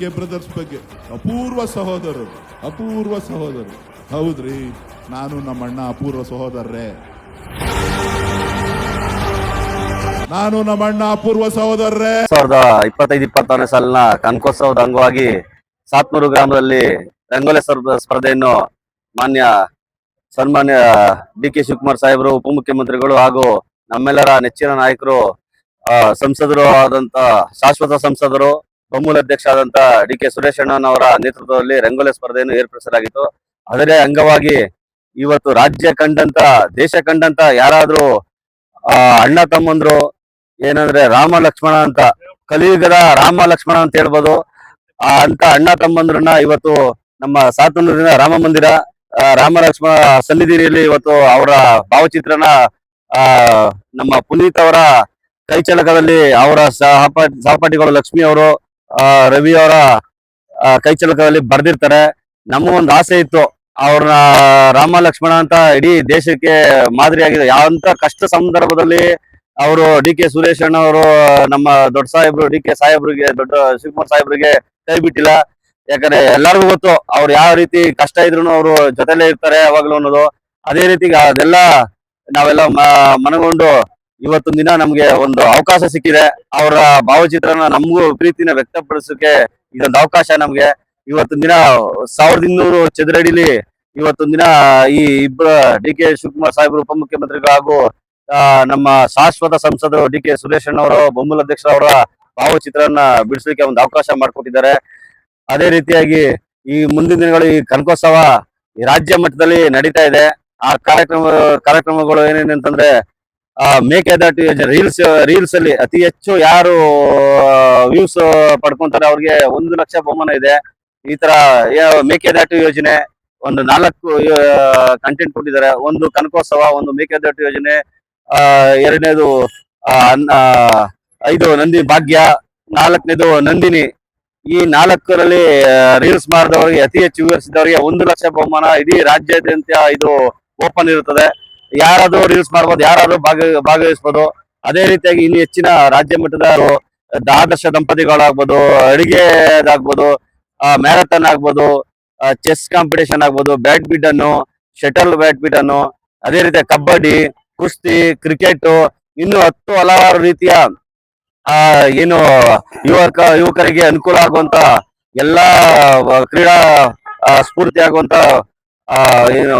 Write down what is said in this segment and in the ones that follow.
K brothers ಬಗ್ಗೆ. ಅಪೂರ್ವ ಸಹೋದರರು ಅಪೂರ್ವ ಸಹೋದರರು. ಹೌದ್ರಿ, ನಾನು ನಮ್ಮ ಅಣ್ಣ ಅಪೂರ್ವ ಸಹೋದರರೇ. ನಾನು ನಮ್ಮ ಅಣ್ಣ ಅಪೂರ್ವ ಸಹೋದರರೇ. ಸಾವಿರದ ಇಪ್ಪತ್ತೈದು ಇಪ್ಪತ್ತಾರನೇ ಸಾಲಿನ ಕನಕೋತ್ಸವದ ಅಂಗವಾಗಿ ಸಾತ್ನೂರು ಗ್ರಾಮದಲ್ಲಿ ರಂಗೋಲಿ ಸ್ಪರ್ಧ- ಸ್ಪರ್ಧೆಯನ್ನು ಮಾನ್ಯ, ಸನ್ಮಾನ್ಯ ಡಿ ಕೆ ಶಿವಕುಮಾರ್ ಸಾಹೇಬರು, ಉಪಮುಖ್ಯಮಂತ್ರಿಗಳು ಹಾಗೂ ನಮ್ಮೆಲ್ಲರ ನೆಚ್ಚಿನ ನಾಯಕರು ಸಂಸದರು ಆದಂತ ಶಾಶ್ವತ ಸಂಸದರು ಬೊಮ್ಮೂಲ ಅಧ್ಯಕ್ಷ ಆದಂತ ಡಿ ಕೆ ಸುರೇಶ್ ಅಣ್ಣನವರ ನೇತೃತ್ವದಲ್ಲಿ ರಂಗೋಲಿ ಸ್ಪರ್ಧೆಯನ್ನು ಏರ್ಪಡಿಸಲಾಗಿತ್ತು. ಅದರ ಅಂಗವಾಗಿ ಇವತ್ತು ರಾಜ್ಯ ಕಂಡಂತ ದೇಶ ಕಂಡಂತ ಯಾರಾದ್ರೂ ಆ, ಅಣ್ಣ ತಮ್ಮಂದ್ರು ಏನಂದ್ರೆ ರಾಮ ಲಕ್ಷ್ಮಣ ಅಂತ ಕಲಿಯುಗದ ರಾಮ ಲಕ್ಷ್ಮಣ ಅಂತ ಹೇಳ್ಬೋದು. ಆ ಅಂತ ಅಣ್ಣ ತಮ್ಮಂದ್ರನ್ನ ಇವತ್ತು ನಮ್ಮ ಸಾತನೂರಿನ ರಾಮ ಮಂದಿರ ರಾಮ ಲಕ್ಷ್ಮಣ ಸನ್ನಿಧಿಯಲ್ಲಿ ಇವತ್ತು ಅವರ ಭಾವಚಿತ್ರನ ಆ ನಮ್ಮ ಪುನೀತ್ ಅವರ ಕೈಚಲಕದಲ್ಲಿ ಅವರ ಸಹಪಾಠಿ ಸಹಪಾಠಿಗಳು ಲಕ್ಷ್ಮಿ ಅವರು ರವಿ ಅವರ ಕೈಚಲಕದಲ್ಲಿ ಬರ್ದಿರ್ತಾರೆ. ನಮ್ಮ ಒಂದು ಆಸೆ ಇತ್ತು. ಅವ್ರನ್ನ ರಾಮ ಲಕ್ಷ್ಮಣ ಅಂತ ಇಡೀ ದೇಶಕ್ಕೆ ಮಾದರಿಯಾಗಿದೆ ಯಾವಂತ ಕಷ್ಟ ಸಂದರ್ಭದಲ್ಲಿ ಅವರು ಡಿ ಕೆ ಸುರೇಶ್ ಅವರು, ನಮ್ಮ ದೊಡ್ಡ ಸಾಹೇಬ್ರು, ಡಿ ಕೆ ಸಾಹೇಬ್ರಿಗೆ, ದೊಡ್ಡ ಶಿವಕುಮಾರ್ ಸಾಹೇಬ್ರಿಗೆ ಕೈ ಬಿಟ್ಟಿಲ್ಲ. ಯಾಕಂದ್ರೆ ಎಲ್ಲರಿಗೂ ಗೊತ್ತು, ಅವ್ರು ಯಾವ ರೀತಿ ಕಷ್ಟ ಇದ್ರು ಅವರು ಜೊತೆಲೇ ಇರ್ತಾರೆ ಯಾವಾಗ್ಲೂ ಅನ್ನೋದು. ಅದೇ ರೀತಿ ಅದೆಲ್ಲ ನಾವೆಲ್ಲ ಮನಗೊಂಡು ಇವತ್ತೊಂದ್ ದಿನ ನಮ್ಗೆ ಒಂದು ಅವಕಾಶ ಸಿಕ್ಕಿದೆ. ಅವರ ಭಾವಚಿತ್ರನ ನಮಗೂ ಪ್ರೀತಿನ ವ್ಯಕ್ತಪಡಿಸೋಕೆ ಇದೊಂದು ಅವಕಾಶ ನಮ್ಗೆ. ಇವತ್ತೊಂದ್ ದಿನ ಸಾವಿರದ ಇನ್ನೂರು ಚದುರಡಿಲಿ ಇವತ್ತೊಂದ್ ದಿನ ಈ ಇಬ್ಬರು ಡಿ ಕೆ ಶಿವಕುಮಾರ್ ಸಾಹೇಬರು ಉಪಮುಖ್ಯಮಂತ್ರಿಗಳು ಹಾಗೂ ನಮ್ಮ ಶಾಶ್ವತ ಸಂಸದರು ಡಿ ಕೆ ಸುರೇಶ್ ಅಣ್ಣವರು ಬೊಮ್ಮಲ ಅಧ್ಯಕ್ಷ ಅವರ ಭಾವಚಿತ್ರನ ಬಿಡಿಸಲಿಕ್ಕೆ ಒಂದು ಅವಕಾಶ ಮಾಡಿಕೊಟ್ಟಿದ್ದಾರೆ. ಅದೇ ರೀತಿಯಾಗಿ ಈ ಮುಂದಿನ ದಿನಗಳು ಈ ಕನಕೋತ್ಸವ ರಾಜ್ಯ ಮಟ್ಟದಲ್ಲಿ ನಡೀತಾ ಇದೆ. ಆ ಕಾರ್ಯಕ್ರಮ, ಕಾರ್ಯಕ್ರಮಗಳು ಏನೇನು ಅಂತಂದ್ರೆ ಆ ಮೇಕೆದಾಟು ಯೋಜನೆ ರೀಲ್ಸ್ ರೀಲ್ಸ್ ಅಲ್ಲಿ ಅತಿ ಹೆಚ್ಚು ಯಾರು ವ್ಯೂಸ್ ಪಡ್ಕೊಂತಾರೆ ಅವ್ರಿಗೆ ಒಂದು ಲಕ್ಷ ಬಹುಮಾನ ಇದೆ. ಈ ತರ ಮೇಕೆ ಮೇಕೆದಾಟು ಯೋಜನೆ ಒಂದು ನಾಲ್ಕು ಕಂಟೆಂಟ್ ಕೊಟ್ಟಿದ್ದಾರೆ. ಒಂದು ಕನಕೋತ್ಸವ ಒಂದು ಮೇಕೆದಾಟು ಯೋಜನೆ ಆ ಎರಡನೇದು ಆ, ಐದು ನಂದಿ ಭಾಗ್ಯ ನಾಲ್ಕನೇದು ನಂದಿನಿ. ಈ ನಾಲ್ಕರಲ್ಲಿ ರೀಲ್ಸ್ ಮಾಡಿದವರಿಗೆ ಅತಿ ಹೆಚ್ಚು ವಿವರಿಸಿದವರಿಗೆ ಒಂದು ಲಕ್ಷ ಬಹುಮಾನ ಇಡೀ ರಾಜ್ಯಾದ್ಯಂತ ಇದು ಓಪನ್ ಇರುತ್ತದೆ. ಯಾರಾದ್ರೂ ರೀಲ್ಸ್ ಮಾಡ್ಬೋದು, ಯಾರಾದ್ರೂ ಭಾಗ, ಭಾಗವಹಿಸ್ಬೋದು. ಅದೇ ರೀತಿಯಾಗಿ ಇನ್ನು ಹೆಚ್ಚಿನ ರಾಜ್ಯ ಮಟ್ಟದ ಆದರ್ಶ ದಂಪತಿಗಳಾಗ್ಬೋದು ಅಡಿಗೆದಾಗ್ಬೋದು ಮ್ಯಾರಥಾನ್ ಆಗ್ಬೋದು ಚೆಸ್ ಕಾಂಪಿಟೇಷನ್ ಆಗ್ಬೋದು ಬ್ಯಾಡ್ಮಿಂಟನ್ ಶಟಲ್ ಬ್ಯಾಡ್ಮಿಂಟನ್ ಅದೇ ರೀತಿಯ ಕಬಡ್ಡಿ ಕುಸ್ತಿ ಕ್ರಿಕೆಟ್ ಇನ್ನು ಹತ್ತು ಹಲವಾರು ರೀತಿಯ ಏನು ಯುವಕ, ಯುವಕರಿಗೆ ಅನುಕೂಲ ಆಗುವಂತ ಎಲ್ಲಾ ಕ್ರೀಡಾ ಸ್ಫೂರ್ತಿ ಆಗುವಂತ ಏನು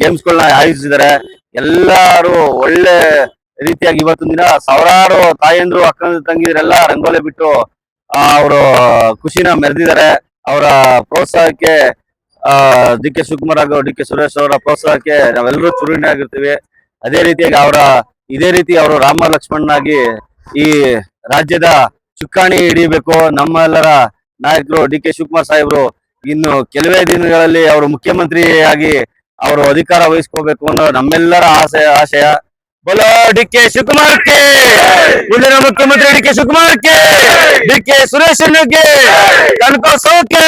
ಗೇಮ್ಸ್ ಗಳನ್ನ ಆಯೋಜಿಸಿದ್ದಾರೆ. ಎಲ್ಲಾರು ಒಳ್ಳೆ ರೀತಿಯಾಗಿ ಇವತ್ತಿನ ದಿನ ಸಾವಿರಾರು ತಾಯಂದ್ರು ಅಕ್ಕ ತಂಗಿದ್ರೆಲ್ಲ ರಂಗೋಲೆ ಬಿಟ್ಟು ಅವರು ಖುಷಿನ ಮೆರೆದಿದ್ದಾರೆ. ಅವರ ಪ್ರೋತ್ಸಾಹಕ್ಕೆ, ಆ, ಡಿ ಕೆ ಶಿವಕುಮಾರ್ ಹಾಗೂ ಡಿ ಕೆ ಸುರೇಶ್ ಅವರ ಪ್ರೋತ್ಸಾಹಕ್ಕೆ ನಾವೆಲ್ಲರೂ ಚುರುಣಿ ಆಗಿರ್ತೀವಿ. ಅದೇ ರೀತಿಯಾಗಿ ಅವರ, ಇದೇ ರೀತಿ ಅವರು ರಾಮ ಲಕ್ಷ್ಮಣನಾಗಿ ಈ ರಾಜ್ಯದ ಚುಕ್ಕಾಣಿ ಹಿಡಿಬೇಕು ನಮ್ಮೆಲ್ಲರ ನಾಯಕರು ಡಿ ಕೆ ಶಿವಕುಮಾರ್ ಸಾಹೇಬರು ಇನ್ನು ಕೆಲವೇ ದಿನಗಳಲ್ಲಿ ಅವರು ಮುಖ್ಯಮಂತ್ರಿಯಾಗಿ ಅವರು ಅಧಿಕಾರ ವಹಿಸ್ಕೋಬೇಕು ಅನ್ನೋ ನಮ್ಮೆಲ್ಲರ ಆಸೆ, ಆಶಯ. ಬಲೋ ಡಿ ಕೆ. ಶಿವಕುಮಾರ್ಗೆ ಮುಂದಿನ ಮುಖ್ಯಮಂತ್ರಿ ಡಿ ಕೆ ಶಿವಕುಮಾರ್ಗೆ ಡಿ ಕೆ ಸುರೇಶ್ ಕನಕ ಸೌಕೆ